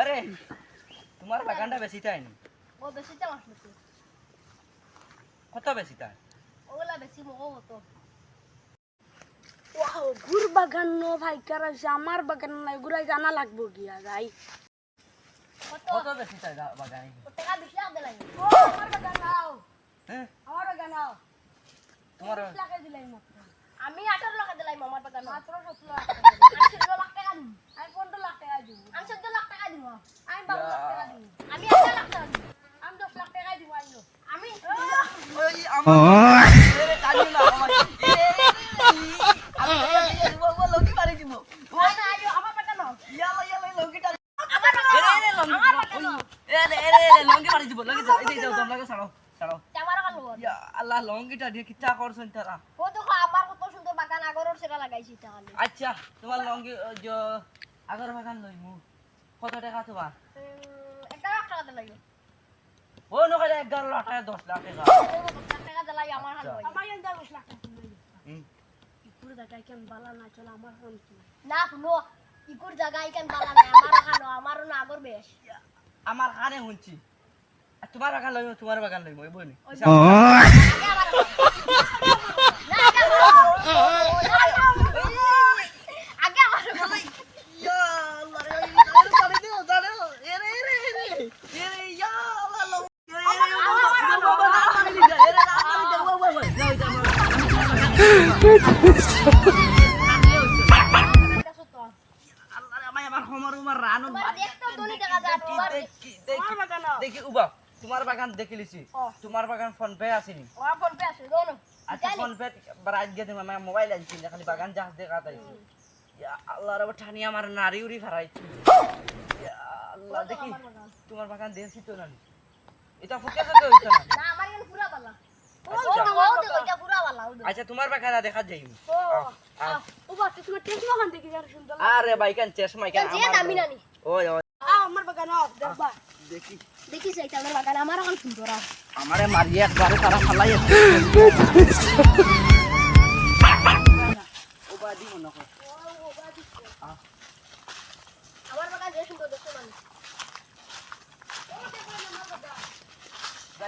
আরে তোমার বাগানটা বেশি তাই নি? ও বেশি তো আসলো তো কত বেশি তাই ওগুলা বেশি মো হতো ওয়াও গুর বাগান নো ভাই কার আমার বাগান নাই গুরাই জানা লাগবো গিয়া যাই কত? কত বেশি তাই বাগানে? টাকা আমার বাগান নাও। হ্যাঁ? আমার বাগান নাও। তোমার লাগাই দিলাই মাত্র। আমি আঠারো লাখ দিলাই মামার বাগান মাত্র সতেরো লাখ টাকা দিবো। আমি চোদ্দ লাখ টাকা দিব আমি পনেরো লাখ টাকা দিব আমি চোদ্দ লাখ টাকা দিব আমি বারো লাখ টাকা দিব আমি আঠারো লাখ টাকা দিব আমি দশ লাখ টাকাই দিব আইলো আমি ওই আমার এরে কালি না আমার আমার আমার আমার আমার। ইয়া আল্লাহ লঙ্কিটা দিয়ে কিটা করছেন তারা ও দেখো আমার কত সুন্দর বাগান আগরের সেটা লাগাইছি তাহলে আচ্ছা তোমার লঙ্কি যে আগর বাগান লইমু কত টাকা তোমার? একটা লাখ টাকা দিলাই ও নকলে এগারো লাখ টাকা দশ লাখ টাকা। টাকা দিলাই আমার হাল হইল। আমার এখানে দশ লাখ টাকা দিব হুম। পুরো জায়গায় কেন বালা না চলে আমার কাম কি না শুনো ইকুর জায়গা ইকান বালা নাই আমারও খানো আমারও না আগর বেশ। আমার কানে শুনছি আর তোমার বাগান লইমু তোমার বাগান লইমু এই বইনি আগে আমার না আগে আমার আগে আমার ইয়া আল্লাহ রে আরে পারে দিও দাঁড়াও এরে এরে এরে এরে ইয়া আল্লাহ লো এরে এরে বাবা না পারে দিও এরে না পারে দিও বাবা বাবা যাও যাও কাছে তো আল্লাহ রে আমার আমার হোমর উমার রানু তোমার দেখতে দলি দেখা উবা তোমার বাগান দেখি লিছি তোমার বাগান ফোন পে আসেনি ফোন আচ্ছা ফোন পে বারাজ গিয়ে তুমি আমার মোবাইল আনছি খালি বাগান যাস দেখা তাইছি ইয়া আল্লাহ রে ঠানি আমার নারী উড়ি ফারাইছি আল্লাহ দেখি তোমার বাগান দেখছি তো না এটা ফুকে ফুকে না আমার পুরা বালা আচ্ছা। আচ্ছা তোমার বাগান দেখা যাই। ও ও তোমার টেস্ট বাগান দেখি যার সুন্দর আরে বাইকান চেশমা কেন যে দামি নানি? ওই ওই। আমার বাগান দেখবা দেখি দেখিস এটা আমার বাগান আমার এখন সুন্দর আর আমারে মারিয়ে একবারে তারা ফালাই ও বাদি মনে কর আমার বাগান যে সুন্দর দেখো মানে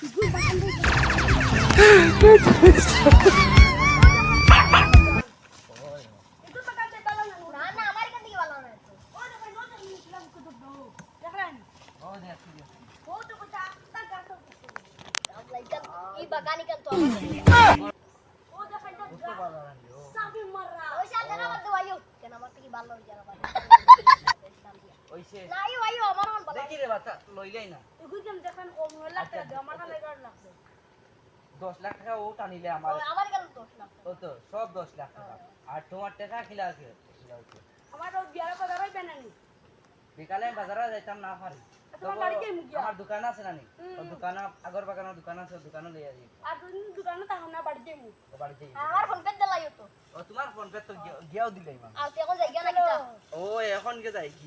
ও ইগুল বাগান দেখি ইগুল বাগান দেখি তালা না না না আমার এখান থেকে ভালো হয়ে যাবে ওইছে না আইও আইও আমার এখন ভালো দেখি রে বাতা লইলাই না এগুলো যেন দেখেন কম লাগতে আমার কাছে এগারো লাখ দেয়। লাখ টাকা ও টানিলে আমার আমার এখানে দশ লাখ ও তো সব দশ লাখ টাকা আর তোমার টাকা খিলা আছে আমার ওই বিয়ার কথা বেনানি বিকালে বাজারে যাইতাম না পারি আমার দোকান আছে না নি ও দোকান আগর বাগানের দোকান আছে দোকানে লইয়া যাই আর দোকানে বাড়িতে মু যাই। ফোন তো ও তোমার ফোন পে তো গিয়া- গিয়াও দিলাই মা আর এখন যাই গিয়া না ও এখন কে যাই কি